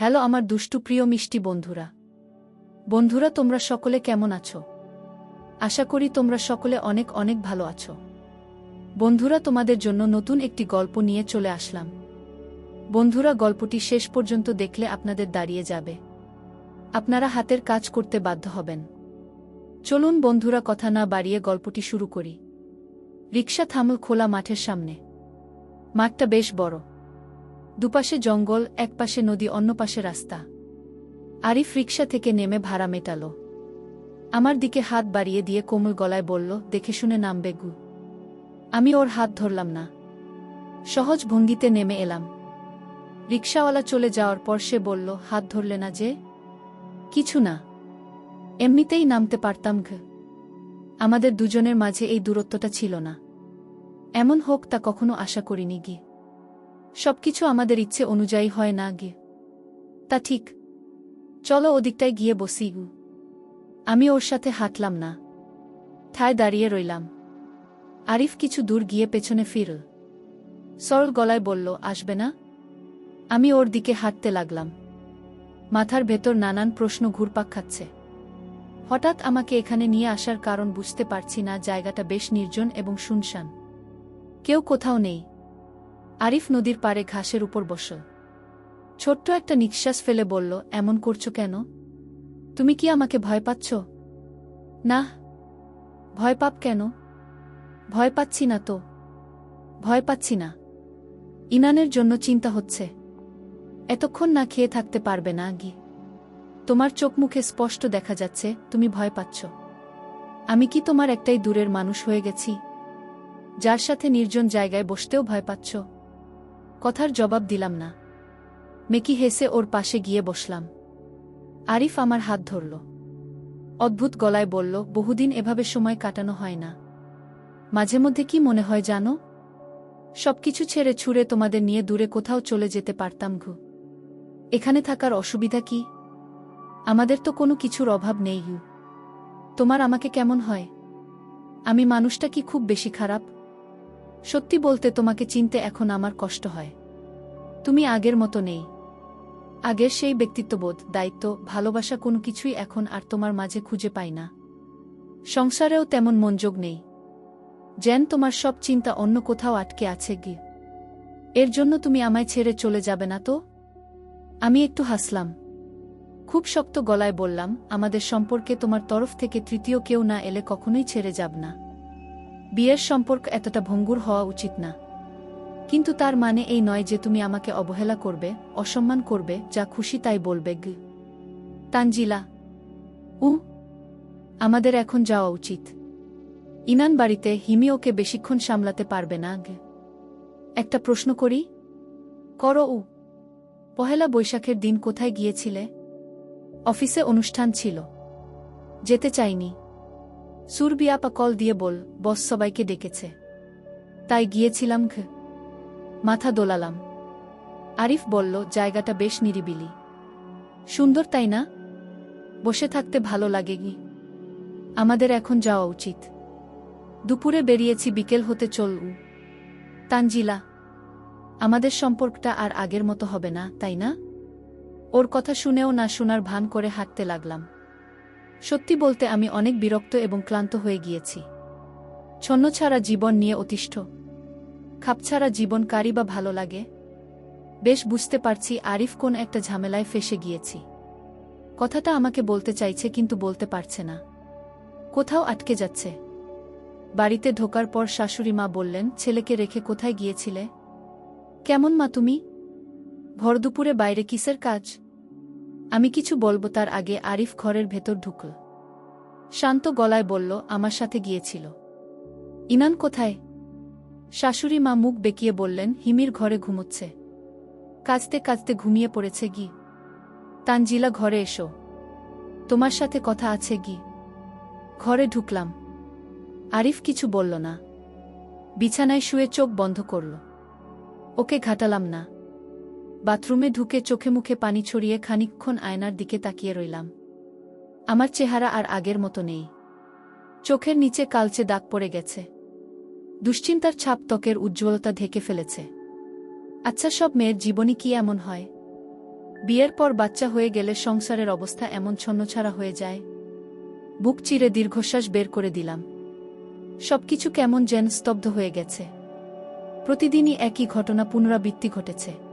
Hello আমার দুষ্টু প্রিয় মিষ্টি বন্ধুরা। বন্ধুরা, তোমরা সকলে কেমন আছো? আশা করি তোমরা সকলে অনেক অনেক ভালো আছো। বন্ধুরা, তোমাদের জন্য নতুন একটি গল্প নিয়ে চলে আসলাম। বন্ধুরা, গল্পটি শেষ পর্যন্ত দেখলে আপনাদের দাঁড়িয়ে যাবে। আপনারা হাতের কাজ করতে বাধ্য হবেন। চলুন বন্ধুরা, কথা না বাড়িয়ে গল্পটি শুরু করি। রিক্সা থামল খোলা মাঠের সামনে। মাঠটা বেশ বড়। দুপাশে জঙ্গল এক পাশে নদী অন্য পাশে রাস্তা। আরিফ রিক্সা থেকে নেমে ভাড়া মেটাল। আমার দিকে হাত বাড়িয়ে দিয়ে কোমল গলায় বলল, দেখে শুনে নামবে গু। আমি ওর হাত ধরলাম না। সহজ ভঙ্গিতে নেমে এলাম। রিক্সাওয়ালা চলে যাওয়ার পর সে বলল, হাত ধরলে না যে? কিছু না। এমনিতেই নামতে পারতাম ঘ। আমাদের দুজনের মাঝে এই দূরত্বটা ছিল না। এমন হোক তা কখনো আশা করিনি গি। সবকিছু আমাদের ইচ্ছে অনুযায়ী হয় না গে। তা ঠিক। চলো ওদিকটায় গিয়ে বসি আমি ওর সাথে হাঁটলাম না। ঠায় দাঁড়িয়ে রইলাম। আরিফ কিছু দূর গিয়ে পেছনে ফিরল। সরল গলায় বলল, আসবে না? আমি ওর দিকে হাঁটতে লাগলাম। মাথার ভেতর নানান প্রশ্ন ঘুরপাক খাচ্ছে। হঠাৎ আমাকে এখানে নিয়ে আসার কারণ বুঝতে পারছি না, জায়গাটা বেশ নির্জন এবং শুনশান। কেউ কোথাও নেই। আরিফ নদীর পাড়ে ঘাসের উপর বসল। ছোট্ট একটা নিঃশ্বাস ফেলে বলল, এমন করছ কেন? তুমি কি আমাকে ভয় পাচ্ছ? না। ভয় পাপ কেন? ভয় পাচ্ছি না তো। ভয় পাচ্ছি না। ইনানের জন্য চিন্তা হচ্ছে। এতক্ষণ না খেয়ে থাকতে পারবে না গি তোমার চোখ মুখে স্পষ্ট দেখা যাচ্ছে, তুমি ভয় পাচ্ছ। আমি কি তোমার একটাই দূরের মানুষ হয়ে গেছি? যার সাথে নির্জন জায়গায় বসতেও ভয় পাচ্ছ? কথার জবাব দিলাম না। মেকি হেসে ওর পাশে গিয়ে বসলাম। আরিফ আমার হাত ধরল। অদ্ভুত গলায় বলল, বহুদিন এভাবে সময় কাটানো হয় না। মাঝে মধ্যে কি মনে হয় জানো? সবকিছু ছেড়ে ছুঁড়ে তোমাদের নিয়ে দূরে কোথাও চলে যেতে পারতাম ঘু। এখানে থাকার অসুবিধা কি? আমাদের তো কোনো কিছুর অভাব নেই ইউ। তোমার আমাকে কেমন হয়? আমি মানুষটা কি খুব বেশি খারাপ? সত্যি বলতে তোমাকে চিনতে এখন আমার কষ্ট হয়। তুমি আগের মতো নেই। আগের সেই ব্যক্তিত্ববোধ, দায়িত্ব, ভালোবাসা কোনো কিছুই এখন আর তোমার মাঝে খুঁজে পাই না। সংসারেও তেমন মনযোগ নেই। যেন তোমার সব চিন্তা অন্য কোথাও আটকে আছে গি এর জন্য তুমি আমায় ছেড়ে চলে যাবে না তো? আমি একটু হাসলাম। খুব শক্ত গলায় বললাম, আমাদের সম্পর্কে তোমার তরফ থেকে তৃতীয় কেউ না এলে কখনোই ছেড়ে যাব না। বিয়ের সম্পর্ক এতটা ভঙ্গুর হওয়া উচিত না। কিন্তু তার মানে এই নয় যে তুমি আমাকে অবহেলা করবে, অসম্মান করবে, যা খুশি তাই বলবে, গ। তানজিলা। উ আমাদের এখন যাওয়া উচিত। ইনান বাড়িতে হিমি ওকে বেশিক্ষণ সামলাতে পারবে না, গে। একটা প্রশ্ন করি? কর উ পহেলা বৈশাখের দিন কোথায় গিয়েছিলে? অফিসে অনুষ্ঠান ছিল। যেতে চাইনি। সুরবিয়াপা কল দিয়ে বল, বস সবাইকে ডেকেছে। তাই গিয়েছিলাম ঘ। মাথা দোলালাম। আরিফ বলল, জায়গাটা বেশ নিরিবিলি। সুন্দর, তাই না? বসে থাকতে ভালো লাগে গি আমাদের এখন যাওয়া উচিত। দুপুরে বেরিয়েছি, বিকেল হতে চল উ। তানজিলা, আমাদের সম্পর্কটা আর আগের মতো হবে না, তাই না? ওর কথা শুনেও না শোনার ভান করে হাঁটতে লাগলাম। সত্যি বলতে আমি অনেক বিরক্ত এবং ক্লান্ত হয়ে গিয়েছি। ছন্নছাড়া জীবন নিয়ে অতিষ্ঠ। খাপছাড়া জীবন কারি বা ভালো লাগে? বেশ বুঝতে পারছি আরিফ কোন একটা ঝামেলায় ফেসে গিয়েছি। কথাটা আমাকে বলতে চাইছে কিন্তু বলতে পারছে না। কোথাও আটকে যাচ্ছে। বাড়িতে ঢোকার পর শাশুড়ি মা বললেন, ছেলেকে রেখে কোথায় গিয়েছিলে? কেমন মা তুমি? ভর দুপুরে বাইরে কিসের কাজ? আমি কিছু বলব তার আগে আরিফ ঘরের ভেতর ঢুকল। শান্ত গলায় বলল, আমার সাথে গিয়েছিল। ইনান কোথায়? শাশুড়ি মা মুখ বেঁকিয়ে বললেন, হিমির ঘরে ঘুমোচ্ছে। কাজতে কাজতে ঘুমিয়ে পড়েছে গি। তানজিলা ঘরে এসো। তোমার সাথে কথা আছে গি। ঘরে ঢুকলাম। আরিফ কিছু বলল না। বিছানায় শুয়ে চোখ বন্ধ করল। ওকে ঘাটালাম না। বাথরুমে ঢুকে চোখে মুখে পানি ছড়িয়ে খানিকক্ষণ আয়নার দিকে তাকিয়ে রইলাম। আমার চেহারা আর আগের মতো নেই। চোখের নিচে কালচে দাগ পড়ে গেছে। দুশ্চিন্তার ছাপ ত্বকের উজ্জ্বলতা ঢেকে ফেলেছে। আচ্ছা সব মেয়ের জীবনই কি এমন হয়? বিয়ের পর বাচ্চা হয়ে গেলে সংসারের অবস্থা এমন ছন্নছাড়া হয়ে যায়। বুক চিরে দীর্ঘশ্বাস বের করে দিলাম। সবকিছু কেমন যেন স্তব্ধ হয়ে গেছে। প্রতিদিনই একই ঘটনা পুনরাবৃত্তি ঘটেছে।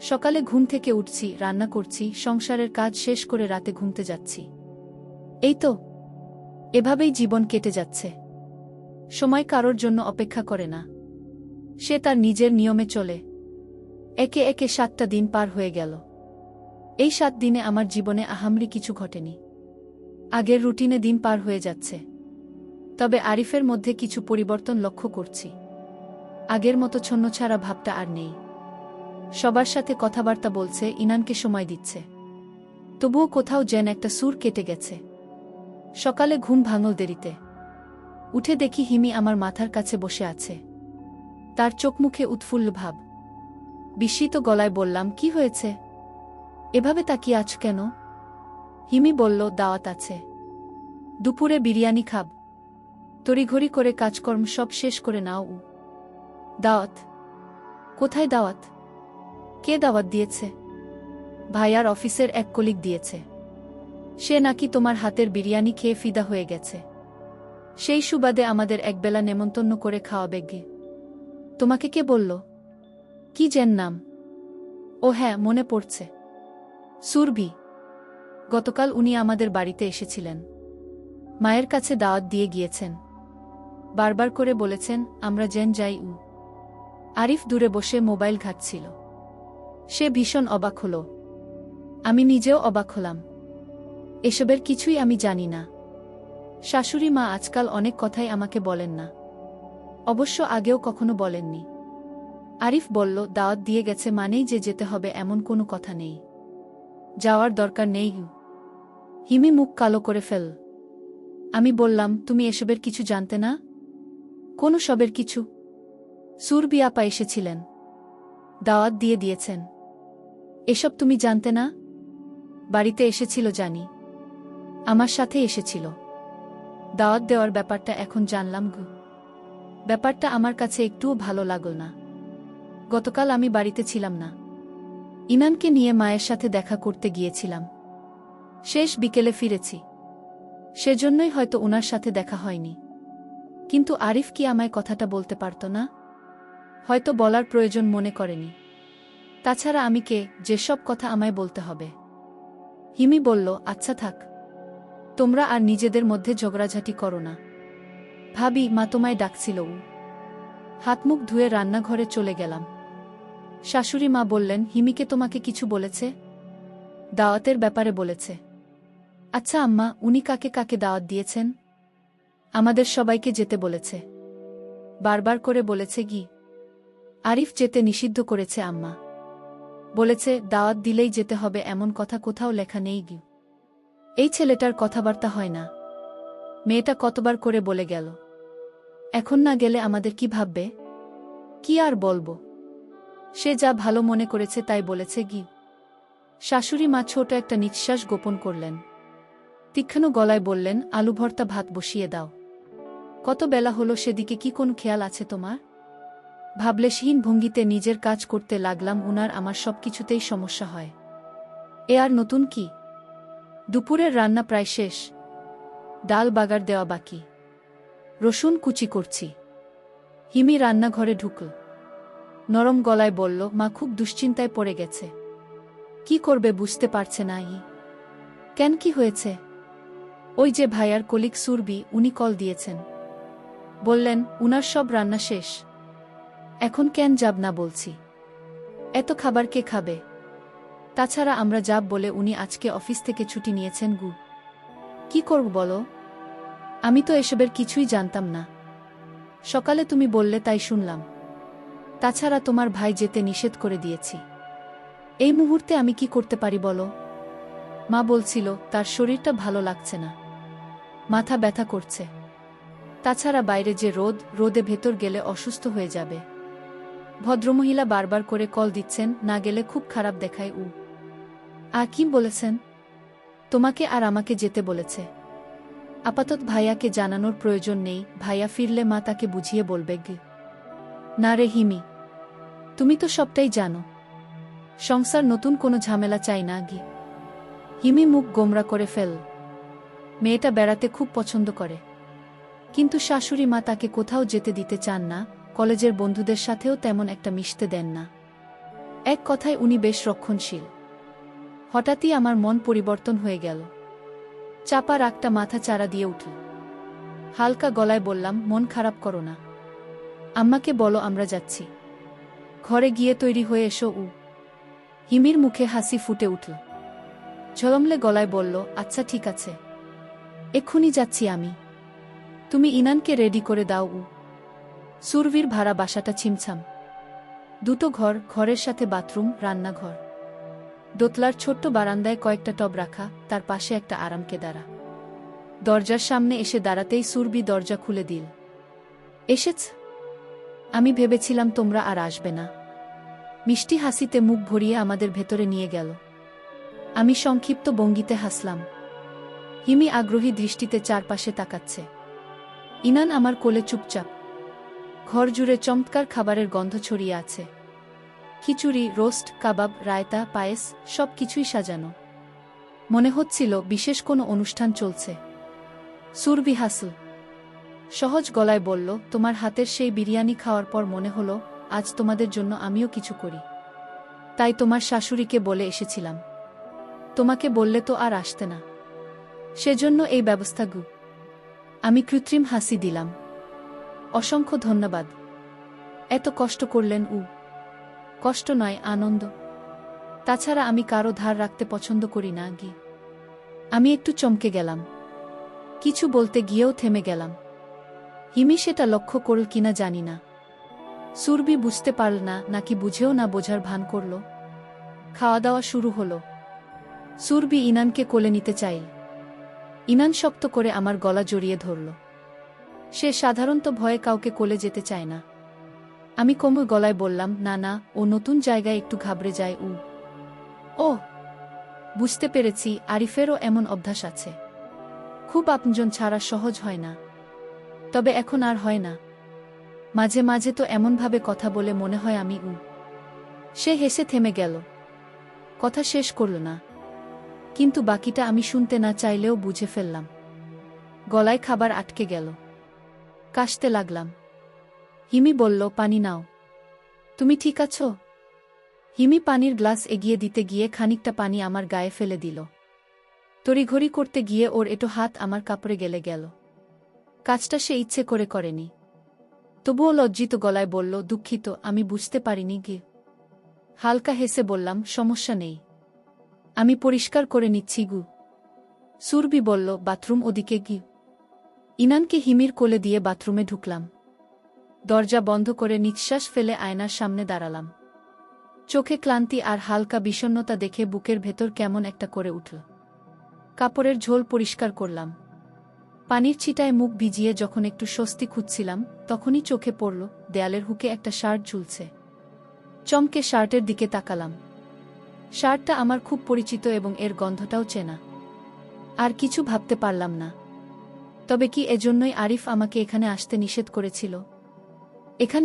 সকালে ঘুম থেকে উঠছি, রান্না করছি, সংসারের কাজ শেষ করে রাতে ঘুমতে যাচ্ছি। এই তো। এভাবেই জীবন কেটে যাচ্ছে। সময় কারোর জন্য অপেক্ষা করে না। সে তার নিজের নিয়মে চলে। একে একে সাতটা দিন পার হয়ে গেল। এই সাত দিনে আমার জীবনে আহামরি কিছু ঘটেনি। আগের রুটিনে দিন পার হয়ে যাচ্ছে। তবে আরিফের মধ্যে কিছু পরিবর্তন লক্ষ্য করছি। আগের মতো ছন্নছাড়া ভাবটা আর নেই। সবার সাথে কথাবার্তা বলছে, ইনানকে সময় দিচ্ছে। তবুও কোথাও যেন একটা সুর কেটে গেছে। সকালে ঘুম ভাঙল দেরিতে। উঠে দেখি হিমি আমার মাথার কাছে বসে আছে। তার চোখ মুখে উৎফুল্ল ভাব। বিস্মিত গলায় বললাম, কি হয়েছে? এভাবে তাকিয়ে আছ কেন? হিমি বলল, দাওয়াত আছে। দুপুরে বিরিয়ানি খাব। তড়িঘড়ি করে কাজকর্ম সব শেষ করে নাও দাওয়াত। কোথায় দাওয়াত? কে দাওয়াত দিয়েছে? ভাইয়ার অফিসের এক কলিক দিয়েছে। সে নাকি তোমার হাতের বিরিয়ানি খেয়ে ফিদা হয়ে গেছে। সেই সুবাদে আমাদের একবেলা নেমন্তন্ন করে খাওয়াবে গে। তোমাকে কে বলল? কি যেন নাম? ও হ্যাঁ মনে পড়ছে। সুরভি। গতকাল উনি আমাদের বাড়িতে এসেছিলেন। মায়ের কাছে দাওয়াত দিয়ে গিয়েছেন। বারবার করে বলেছেন, আমরা জেন যাই উ। আরিফ দূরে বসে মোবাইল ঘাটছিল। সে ভীষণ অবাক হল। আমি নিজেও অবাক হলাম। এসবের কিছুই আমি জানি না। শাশুড়ি মা আজকাল অনেক কথাই আমাকে বলেন না। অবশ্য আগেও কখনো বলেননি। আরিফ বলল, দাওয়াত দিয়ে গেছে মানেই যে যেতে হবে এমন কোনো কথা নেই। যাওয়ার দরকার নেই। হিমি মুখ কালো করে ফেল। আমি বললাম, তুমি এসবের কিছু জানতে না? কোনো সবের কিছু। সুরবি আপা এসেছিলেন। দাওয়াত দিয়ে দিয়েছেন। এসব তুমি জানতে না? বাড়িতে এসেছিল জানি। আমার সাথে এসেছিল। দাওয়াত দেওয়ার ব্যাপারটা এখন জানলাম গু। ব্যাপারটা আমার কাছে একটুও ভালো লাগল না। গতকাল আমি বাড়িতে ছিলাম না। ইনানকে নিয়ে মায়ের সাথে দেখা করতে গিয়েছিলাম। শেষ বিকেলে ফিরেছি। সেজন্যই হয়তো ওনার সাথে দেখা হয়নি। কিন্তু আরিফ কি আমায় কথাটা বলতে পারত না? হয়তো বলার প্রয়োজন মনে করেনি। তাছাড়া আমি কে, যেসব কথা আমায় বলতে হবে। হিমি বলল আচ্ছা থাক। তোমরা আর নিজেদের মধ্যে ঝগড়াঝাটি করো না। ভাবি, মা তোমায় ডাকছিল। উ হাতমুখ ধুয়ে রান্নাঘরে চলে গেলাম। শাশুড়ি মা বললেন হিমিকে তোমাকে কিছু বলেছে? দাওয়াতের ব্যাপারে বলেছে। আচ্ছা আম্মা, উনি কাকে কাকে দাওয়াত দিয়েছেন? আমাদের সবাইকে যেতে বলেছে। বারবার করে বলেছে গি আরিফ যেতে নিষিদ্ধ করেছে আম্মা। বলেছে, দাওয়াত দিলেই যেতে হবে, এমন কথা কোথাও লেখা নেই গি এই ছেলেটার কথাবার্তা হয় না। মেয়েটা কতবার করে বলে গেল। এখন না গেলে আমাদের কি ভাববে? কি আর বলব? সে যা ভালো মনে করেছে তাই বলেছে গি শাশুড়ি মা ছোট একটা নিঃশ্বাস গোপন করলেন। তীক্ষ্ণ গলায় বললেন আলু ভর্তা ভাত বসিয়ে দাও। কত বেলা হলো সেদিকে কি কোন খেয়াল আছে তোমার? ভাবলেশহীন ভঙ্গিতে নিজের কাজ করতে লাগলাম, উনার আমার সবকিছুতেই সমস্যা হয়। এ আর নতুন কি? দুপুরের রান্না প্রায় শেষ। ডাল বাগার দেওয়া বাকি। রসুন কুচি করছি। হিমি রান্নাঘরে ঢুকল। নরম গলায় বলল, মা খুব দুশ্চিন্তায় পড়ে গেছে। কি করবে বুঝতে পারছে না ই কেন কি হয়েছে? ওই যে ভাইয়ার কলিক সুরবি উনি কল দিয়েছেন। বললেন, উনার সব রান্না শেষ। এখন কেন যাব না বলছি? এত খাবার কে খাবে? তাছাড়া আমরা যাব বলে উনি আজকে অফিস থেকে ছুটি নিয়েছেন গু। কি করব বলো? আমি তো এসবের কিছুই জানতাম না। সকালে তুমি বললে তাই শুনলাম। তাছাড়া তোমার ভাই যেতে নিষেধ করে দিয়েছি। এই মুহূর্তে আমি কি করতে পারি বলো? মা বলছিল, তার শরীরটা ভালো লাগছে না। মাথা ব্যথা করছে। তাছাড়া বাইরে যে রোদ, রোদে ভেতর গেলে অসুস্থ হয়ে যাবে। ভদ্রমহিলা বারবার করে কল দিচ্ছেন, না গেলে খুব খারাপ দেখায় উ। কি বলেছেন? তোমাকে আর আমাকে যেতে বলেছে। আপাতত ভাইয়াকে জানানোর প্রয়োজন নেই, ভাইয়া ফিরলে মা তাকে বুঝিয়ে বলবে গে। না রে হিমি, তুমি তো সবটাই জানো। সংসার নতুন কোনো ঝামেলা চাই না গি। হিমি মুখ গোমরা করে ফেল। মেয়েটা বেড়াতে খুব পছন্দ করে। কিন্তু শাশুড়ি মা তাকে কোথাও যেতে দিতে চান না কলেজের বন্ধুদের সাথেও তেমন একটা মিশতে দেন না। এক কথায় উনি বেশ রক্ষণশীল। হঠাৎই আমার মন পরিবর্তন হয়ে গেল। চাপা রাগটা মাথা চারা দিয়ে উঠল। হালকা গলায় বললাম, মন খারাপ করো না। আম্মাকে বলো আমরা যাচ্ছি। ঘরে গিয়ে তৈরি হয়ে এসো উ। হিমির মুখে হাসি ফুটে উঠল। ঝলমলে গলায় বলল আচ্ছা ঠিক আছে। এক্ষুনি যাচ্ছি আমি। তুমি ইনানকে রেডি করে দাও উ। সুরভির ভাড়া বাসাটা ছিমছাম। দুটো ঘর, ঘরের সাথে বাথরুম, রান্নাঘর। দোতলার ছোট্ট বারান্দায় কয়েকটা টব রাখা, তার পাশে একটা আরামকে দাঁড়া। দরজার সামনে এসে দাঁড়াতেই সুরবি দরজা খুলে দিল। এসেছ? আমি ভেবেছিলাম তোমরা আর আসবে না। মিষ্টি হাসিতে মুখ ভরিয়ে আমাদের ভেতরে নিয়ে গেল। আমি সংক্ষিপ্ত বঙ্গিতে হাসলাম। হিমি আগ্রহী দৃষ্টিতে চারপাশে তাকাচ্ছে। ইনান আমার কোলে চুপচাপ। ঘর জুড়ে চমৎকার খাবারের গন্ধ ছড়িয়ে আছে। খিচুড়ি, রোস্ট, কাবাব, রায়তা, পায়েস সব কিছুই সাজানো। মনে হচ্ছিল বিশেষ কোনো অনুষ্ঠান চলছে। সুরবি হাসু সহজ গলায় বলল, তোমার হাতের সেই বিরিয়ানি খাওয়ার পর মনে হলো, আজ তোমাদের জন্য আমিও কিছু করি। তাই তোমার শাশুড়িকে বলে এসেছিলাম। তোমাকে বললে তো আর আসতে না। সেজন্য এই ব্যবস্থা গু। আমি কৃত্রিম হাসি দিলাম। অসংখ্য ধন্যবাদ। এত কষ্ট করলেন উ। কষ্ট নয়, আনন্দ। তাছাড়া আমি কারও ধার রাখতে পছন্দ করি না, গি। আমি একটু চমকে গেলাম। কিছু বলতে গিয়েও থেমে গেলাম। হিমি সেটা লক্ষ্য করল কিনা জানি না। সুরবি বুঝতে পারল না, নাকি বুঝেও না বোঝার ভান করল। খাওয়া দাওয়া শুরু হলো। সুরবি ইনানকে কোলে নিতে চাইল। ইনান শক্ত করে আমার গলা জড়িয়ে ধরল। সে সাধারণত ভয়ে কাউকে কোলে যেতে চায় না। আমি কোমল গলায় বললাম, না না, ও নতুন জায়গায় একটু ঘাবড়ে যায়, উ। ও বুঝতে পেরেছি, আরিফেরও এমন অভ্যাস আছে। খুব আপনজন ছাড়া সহজ হয় না। তবে এখন আর হয় না। মাঝে মাঝে তো এমনভাবে কথা বলে মনে হয় আমি, উ। সে হেসে থেমে গেল। কথা শেষ করল না। কিন্তু বাকিটা আমি শুনতে না চাইলেও বুঝে ফেললাম। গলায় খাবার আটকে গেল। কাশতে লাগলাম। হিমি বলল, পানি নাও। তুমি ঠিক আছো? হিমি পানির গ্লাস এগিয়ে দিতে গিয়ে খানিকটা পানি আমার গায়ে ফেলে দিল। তড়িঘড়ি করতে গিয়ে ওর এটো হাত আমার কাপড়ে গেলে গেল। কাজটা সে ইচ্ছে করে করেনি। তবুও লজ্জিত গলায় বলল, দুঃখিত, আমি বুঝতে পারিনি গি। হালকা হেসে বললাম, সমস্যা নেই। আমি পরিষ্কার করে নিচ্ছি গু। সুরবি বলল, বাথরুম ওদিকে গি ইনানকে হিমির কোলে দিয়ে বাথরুমে ঢুকলাম। দরজা বন্ধ করে নিঃশ্বাস ফেলে আয়নার সামনে দাঁড়ালাম। চোখে ক্লান্তি আর হালকা বিষণ্ণতা দেখে বুকের ভেতর কেমন একটা করে উঠল। কাপড়ের ঝোল পরিষ্কার করলাম। পানির ছিটায় মুখ ভিজিয়ে যখন একটু স্বস্তি খুঁজছিলাম, তখনই চোখে পড়ল, দেয়ালের হুকে একটা শার্ট ঝুলছে। চমকে শার্টের দিকে তাকালাম। শার্টটা আমার খুব পরিচিত এবং এর গন্ধটাও চেনা। আর কিছু ভাবতে পারলাম না। তবে কি এজন্যই আরিফ আমাকে এখানে আসতে নিষেধ করেছিল? এখানে